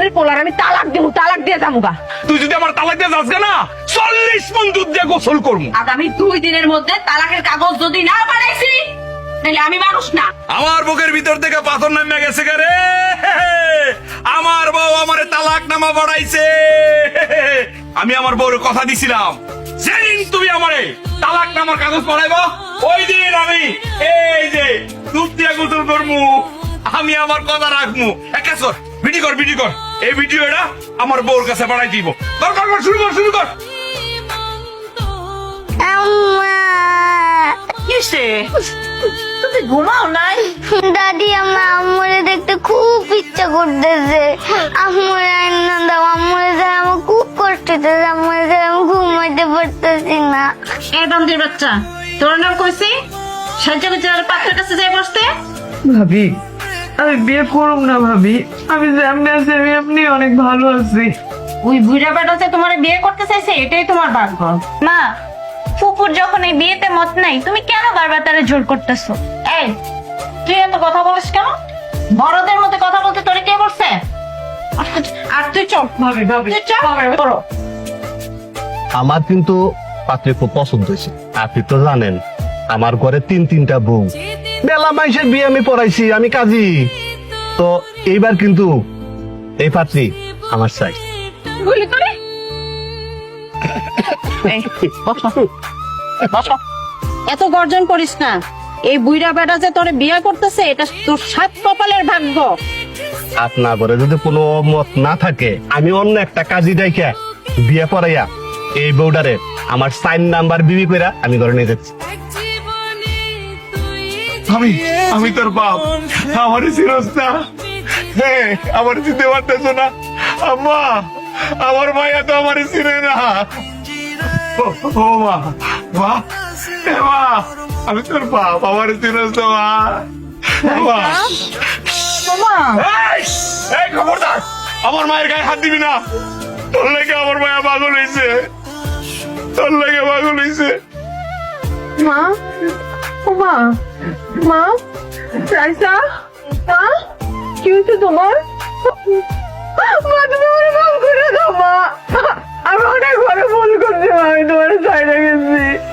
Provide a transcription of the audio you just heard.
বছরের পোলার আমি তালাক দেবো তালাক দিয়ে যাব গা। তুই যদি আমার তালাক দিয়ে যাস না চল্লিশ মন দুধ দিয়ে গোসল করব। আগামী দুই দিনের মধ্যে তালাকের কাগজ যদি না বানাইছি তাহলে আমি মানুষ না। আমার বুকের ভিতর থেকে পাথর নামে গেছে রে। আমার বউ আমারে তালাক নামা বাড়াইছে আমি আমার বউর কথা দিছিলাম। যেদিন তুমি আমারে তালাক নামার কাগজ পড়াইব ওই দিন আমি এই যে দুধ দিয়ে গোসল করব আমি আমার কথা রাখব। এক কাজ কর কর ভিডিও কর। এই ভিডিওটা আমার বউর কাছে বাড়াই দিব। কর কর কর, শুরু কর। শুরু কর কিসে তুমি ঘুমাও নাই? দাদি আমার আম্মুরে দেখতে খুব ইচ্ছা করতেছে। আম্মুরে আইনা দাও আম্মুরে আমার খুব কষ্ট হইতেছে আম্মুরে আমি ঘুমাইতে পারতেছি না। এ দামদির বাচ্চা তোর নাম কইছি? সাহায্য করছে পাত্রের কাছে যাই বসতে? ভাবি আমি বিয়ে করুম না ভাবি। আমি যেমনি আছি আমি এমনি অনেক ভালো আছি। ওই বুড়া বেটাতে তোমার বিয়ে করতে চাইছে এটাই তোমার ভাগ্য মা ফুপুর যখন এই বিয়েতে মত নাই তুমি কেন বারবার তারা জোর করতেছো? এই তুই এত কথা বলিস কেন? বড়দের মধ্যে কথা বলতে তোরে কে বলছে? আর তুই চল ভাবি ভাবি। তুই চল। করো। আমার কিন্তু পাত্রী খুব পছন্দ হয়েছে। আপনি তো জানেন আমার ঘরে তিন তিনটা বউ। মেলা মাইসের বিয়ে আমি পড়াইছি আমি কাজী। তো এইবার কিন্তু এই পাত্রী আমার চাই। গুলি করে। এত গর্জন করিস না। এই বুইরা বেটা যে তোরে বিয়ে করতেছে এটা তোর সাত কপালের ভাগ্য। হাত না করে যদি কোনো মত না থাকে আমি অন্য একটা কাজী ডাইকা বিয়ে পড়াইয়া এই বউডারে আমার সাইন নাম্বার বিবি কইরা আমি ঘরে নিয়ে যাচ্ছি। আমি আমি তোর বাপ। আমার চিরস না হ্যাঁ আমার চিনতে পারতেছ না। আম্মা আমার মায়া তো আমার চিনে না। ও মা মা মা আমি তোর বাপ আমার চিনস না মা। মা। এই, এই খবরদার আমার মায়ের গায়ে হাত দিবি না। তোর লেগে আমার মায়া পাগল হয়েছে তোর লেগে পাগল হয়েছে মা মা মা, রাইসা, মা, কি হয়েছে তোমার? মা, তুমি আমার মাফ করে দাও, মা। আমি অনেক বড় ফোন করছি, মা, আমি তোমার সাইডে গেছি।